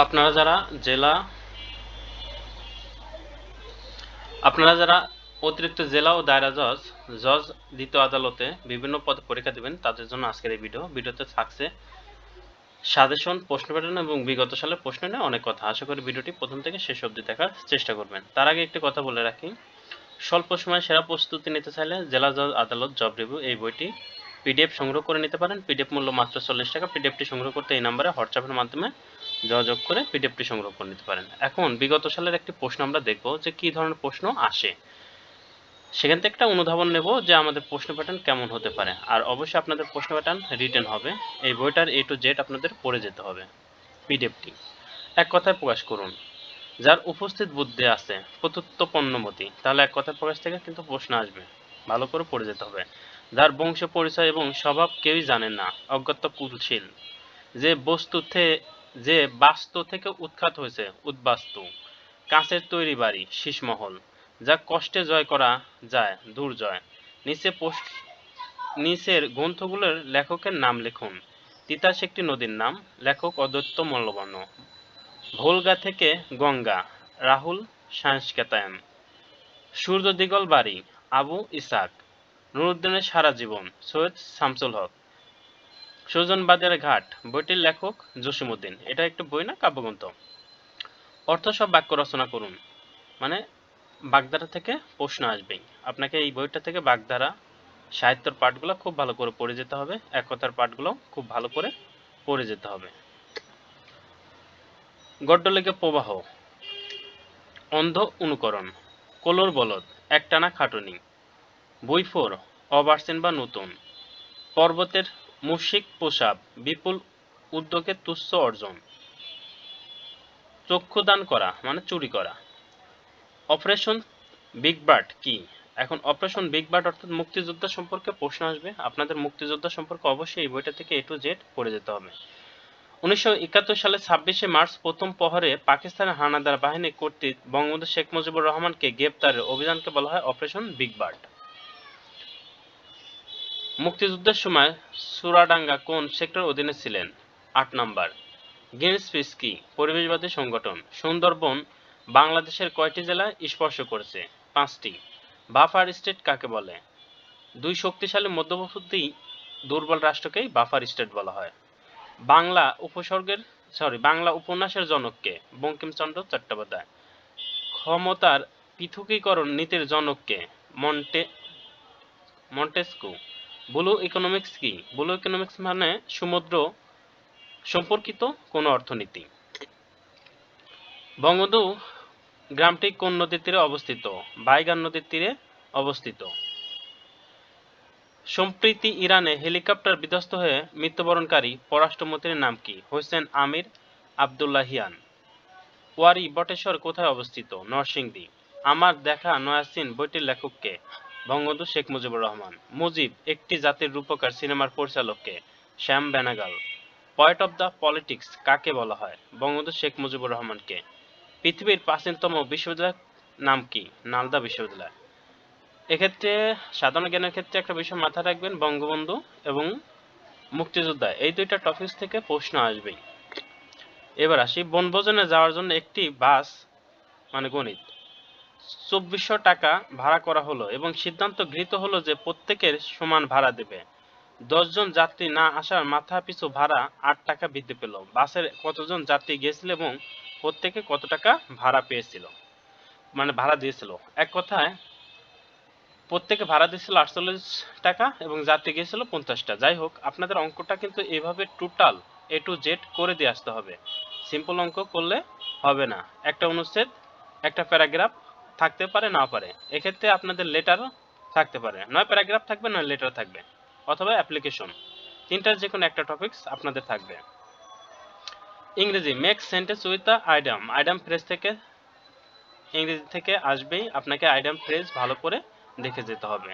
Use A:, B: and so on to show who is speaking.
A: আপনারা যারা জেলা, আপনারা যারা অতিরিক্ত জেলা ও দায়রা জজ জজ দ্বিতীয় আদালতে বিভিন্ন পদে পরীক্ষা দিবেন, তাদের জন্য আজকের এই ভিডিও। ভিডিওতে থাকছে সাজেশন, প্রশ্ন প্যাটার্ন এবং বিগত সালের প্রশ্ন নিয়ে অনেক কথা। আশা করি ভিডিওটি প্রথম থেকে শেষ অবধি দেখার চেষ্টা করবেন। তার আগে একটি কথা বলে রাখি, স্বল্প সময়ে সেরা প্রস্তুতি নিতে চাইলে জেলা জজ আদালত জব রিভিউ এই বইটি পিডিএফ সংগ্রহ করে নিতে পারেন। পিডিএফ মূল্য মাত্র চল্লিশ টাকা। পিডিএফটি সংগ্রহ করতে এই নাম্বারে হোয়াটসঅ্যাপের মাধ্যমে যোগাযোগ করে পিডিএফটি সংগ্রহ করে নিতে পারেন। এখন বিগত সালের একটি প্রশ্ন আমরা দেখব যে কি ধরনের প্রশ্ন আসে। সেখান থেকে একটা অনুধাবন নেব যে আমাদের প্রশ্ন প্যাটার্ন কেমন হতে পারে। আর অবশ্যই আপনাদের প্রশ্ন প্যাটার্ন রিটেন হবে। এই বইটার এ টু জেড আপনাদের পড়ে যেতে হবে পিডিএফটি এক কথায় প্রকাশ করুন। যার উপস্থিত বুদ্ধি আছে প্রতুত্ব পণ্যমতি, তাহলে এক কথায় প্রকাশ থেকে কিন্তু প্রশ্ন আসবে। ভালো করে পড়ে যেতে হবে। যার বংশ পরিচয় এবং স্বভাব কেউই জানে না, অজ্ঞাত কুলশীল। যে বস্তু থে- যে বাস্তু থেকে উৎখাত হয়েছে, উদ্বাস্তু। কাঁচের তৈরি বাড়ি, শীষমহল, যা কষ্টে জয় করা যায়, দুর্জয়। নিচে পোস্ট নিচের গ্রন্থগুলোর লেখকের নাম লিখুন। তিতাস একটি নদীর নাম, লেখক অদ্বৈত মল্লবর্ণ। ভোলগা থেকে গঙ্গা, রাহুল সাংস্কেতায়ন। সূর্য দিগল বাড়ি, আবু ইসাক। নুরুদ্দিনের সারা জীবন, সৈয়দ শামসুল হক। সুজনবাদের ঘাট, বইটির লেখক জসিমুদ্দিন এটা একটু বই না, কাব্যগ্রন্থ? অর্থ সব বাক্য রচনা করুন। মানে বাগধারা থেকে প্রশ্ন আসবেই। আপনাকে এই বইটা থেকে বাগধারা সাহিত্যের পাঠগুলো খুব ভালো করে পড়ে যেতে হবে এক কথার পাঠগুলো খুব ভালো করে পড়ে যেতে হবে। গড্ডলেগে প্রবাহ, অন্ধ অনুকরণ, কলোর বলদ, একটানা খাটুনি বইফোর অবার্সেন বা নতুন, পর্বতের মুশিক পোশাব বিপুল উদ্যোগে তুচ্ছ অর্জন। চক্ষুদান করা মানে চুরি করা। অপারেশন বিগ বার্ড কি? এখন অপারেশন বিগ বার্ড অর্থাৎ মুক্তিযোদ্ধা সম্পর্কে প্রশ্ন আসবে। আপনাদের মুক্তিযোদ্ধা সম্পর্কে অবশ্যই এই বইটা থেকে এ টু জেড পড়ে যেতে হবে। উনিশশো একাত্তর সালে ছাব্বিশে মার্চ প্রথম প্রহরে পাকিস্তানের হানাদার বাহিনী কর্তৃক বঙ্গবন্ধু শেখ মুজিবুর রহমানকে গ্রেপ্তারের অভিযানকে বলা হয় অপারেশন বিগ বার্ড মুক্তিযুদ্ধের সময় সুরাডাঙ্গা কোন সেক্টর অধীনে ছিলেন? আট নাম্বার। গ্রিনস পিস কি? পরিবেশবাদী সংগঠন। সুন্দরবন বাংলাদেশের কয়টি জেলায় স্পর্শ করেছে? পাঁচটি। বাফার স্টেট কাকে বলে? দুই শক্তিশালী মধ্যবর্তী দুর্বল রাষ্ট্রকেই বাফার স্টেট বলা হয়। বাংলা উপসর্গের সরি বাংলা উপন্যাসের জনককে বঙ্কিমচন্দ্র চট্টোপাধ্যায়। ক্ষমতার পৃথকীকরণ নীতির জনককে মন্টে, মন্টেস্কু। ব্লু ইকোনমিক্স কি? ব্লু ইকোনমিক্স মানে সমুদ্র সম্পর্কিত কোনো অর্থনীতি। বঙ্গবন্ধু গ্রামটি কোন নদীর তীরে অবস্থিত? বাইগান নদীর তীরে অবস্থিত। সম্প্রীতি ইরানে হেলিকপ্টার বিধ্বস্ত হয়ে মৃত্যুবরণকারী পররাষ্ট্রমন্ত্রীর নাম কি? Hossein Amir Abdollahian. Wari Bateshwar কোথায় অবস্থিত? নরসিংদী। আমার দেখা নয়াসিন বইটির লেখককে বঙ্গবন্ধু শেখ মুজিবুর রহমান। মুজিব, একটি জাতির রূপকার সিনেমার পরিচালককে Shyam Benegal. Point of the politics কাকে বলা হয়? বঙ্গবন্ধু শেখ মুজিবুর রহমানকে। পৃথিবীর প্রাচীনতম বিশ্ববিদ্যালয়ের নাম কি? নালদা বিশ্ববিদ্যালয়। এক্ষেত্রে, সাধারণ জ্ঞানের ক্ষেত্রে একটা বিষয় মাথায় রাখবেন, বঙ্গবন্ধু এবং মুক্তিযোদ্ধা, এই দুইটা টপিকস থেকে প্রশ্ন আসবেই। এবার আসি বনভোজনে যাওয়ার জন্য একটি বাস মানে গণিত। চব্বিশশো টাকা ভাড়া করা হলো এবং সিদ্ধান্ত গৃহীত হলো যে প্রত্যেকের সমান ভাড়া দেবে। দশজন যাত্রী না আসার মাথা পিছু ভাড়া আট টাকা বৃদ্ধি পেল। বাসের কতজন যাত্রী গিয়েছিল এবং প্রত্যেকে কত টাকা ভাড়া পেয়েছিল? মানে ভাড়া দিয়েছিল। এক কথায়, প্রত্যেকে ভাড়া দিয়েছিল আটচল্লিশ টাকা এবং যাত্রী গিয়েছিল পঞ্চাশটা যাই হোক, আপনাদের অঙ্কটা কিন্তু এভাবে টোটাল এ টু জেড করে দিয়ে আসতে হবে। সিম্পল অঙ্ক করলে হবে না। একটা অনুচ্ছেদ, একটা প্যারাগ্রাফ থাকতে পারে, না পারে, এক্ষেত্রে আপনাদের লেটার থাকতে পারে। নয় প্যারাগ্রাফ থাকবে, নয় লেটার থাকবে, অথবা অ্যাপ্লিকেশন তিনটার যে কোনো একটা টপিকস আপনাদের থাকবে। ইংরেজি make sentence with the idiom idiom phrase থেকে, ইংরেজি থেকে আসবেই, আপনাকে আইডাম ফ্রেজ ভালো করে দেখে যেতে হবে।